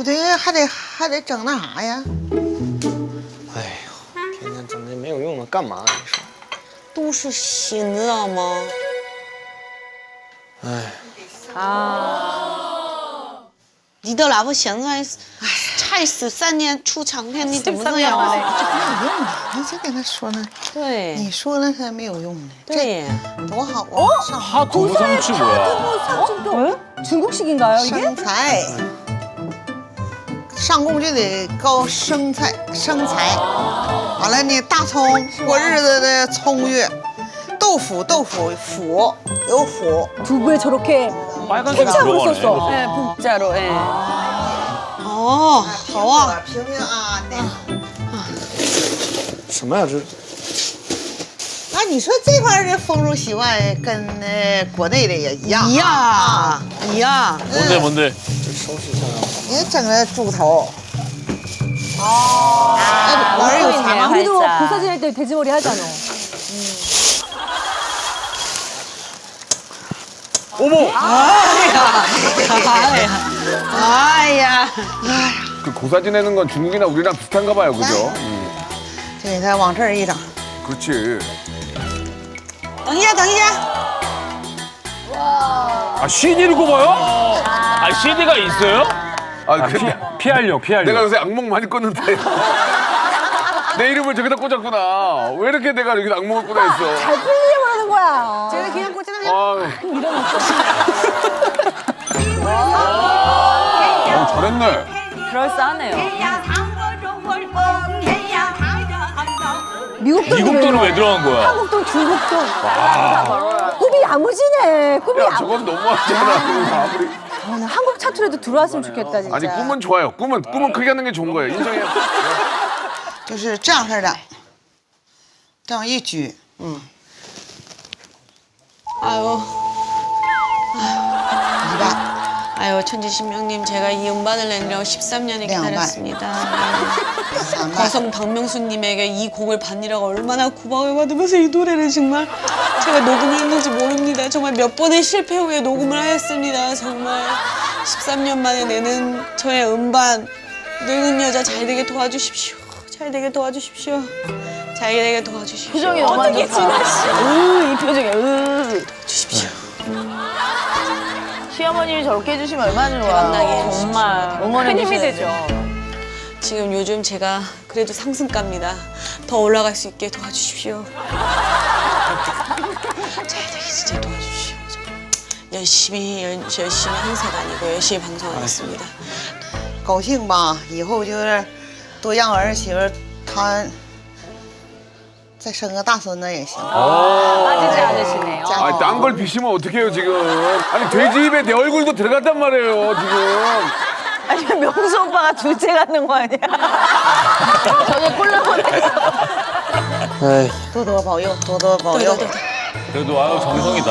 不得还得还得整那啥呀？哎呦，天天整这没有用的干嘛？你说？都是血，你知道吗？哎，你的老婆现在才十三年出长片，你怎么这样啊？没有用的，你这跟他说呢，对你说了他没有用的，对，这多好啊！上 하트 상치 뭐야? 상징도 중국식인가요 이게?生财， 上供就得高生财，生财。完了呢，大葱过日子的葱月，豆腐豆腐腐有腐， 두부에 저렇게 빨간색이 케찹으로 들어가네. 썼어. 네, 진짜로, 예. 어, 好啊，平平安安的。什么呀？这啊，你说这块儿的风俗习惯跟呃国内的也一样一啊样，一样。 뭔데 뭔데? 这收拾一下啊。 也整个猪头。哦，哎，玩儿有钱吗？ 우리도 고사 지낼 때 돼지머리 하잖아. 어머! 아야, 아야. 그 고사 지내는 건 중국이나 우리랑 비슷한가 봐요, 그죠? 음, 就给他往这儿一整。 그렇지. 等一下，等一下。 아 CD를 꼽아요? 아 CD가 있어요? 아, 아, 근데 피, 피하려 피하려. 내가 요새 악몽 많이 꿨는데. 내 이름을 저기다 꽂았구나. 왜 이렇게 내가 여기다 악몽을 꽂아 있어? 잘 풀리려고 하는 거야.这그냥 꽂잖아요. 아, 어, 잘했네. 미국 돈 미국 돈은 왜 들어간 거야? 한국 돈, 중국 돈. 꿈이 야무지네. 꿈이 야, 야무. 저건 너무하잖아. 아무리. 아, 나 한국 차트라도 들어왔으면 좋겠다 진짜. 아니, 꿈은 좋아요. 꿈은, 꿈은 크게 하는 게 좋은 거예요. 인정해요. 就是这样式的，这样一举， 아유, 一万， 아유, 천지신명님, 제가 이 음반을 내느라고 13년을 네. 기다렸습니다. 三万。 거성 박명수님에게 이 곡을 받느라고 얼마나 구박을 받으면서 이 노래를 정말 제가 녹음을 했는지 모릅니다. 정말 몇 번의 실패 후에 녹음을 하였습니다. 정말 13년 만에 내는 저의 음반 늙은 여자 잘 되게 도와주십시오. 잘 되게 도와주십시오. 잘 되게 도와주십시오. 표정이 너무 안 좋다. 으, 이 표정이야. 으. 주십시오. 시어머님이 저렇게 해주시면 얼마나 좋아. 대박나게 해주십시오. 정말 응원해 큰 힘이 주셔야 되죠. 돼요. 지금 요즘 제가 그래도 상승가입니다. 더 올라갈 수 있게 도와주십시오. 잘 되게 진짜 도와주십시오. 정말. 열심히 열, 열심히 행사 다니고 열심히 방송하겠습니다. 高兴吧，以后就是多让儿媳妇儿她 再生个大孙子也行。 빠지지 않으시네요. 아니, 딴 걸 비시면 어떡해요, 지금. 아니, 돼지 입에 내 얼굴도 들어갔단 말이에요, 지금. 아니, 명수 오빠가 둘째 갖는 거 아니야? 전에 콜라보에서. 哎。多多保佑，多多保佑。对对对对。 그래도 아유 정성이다.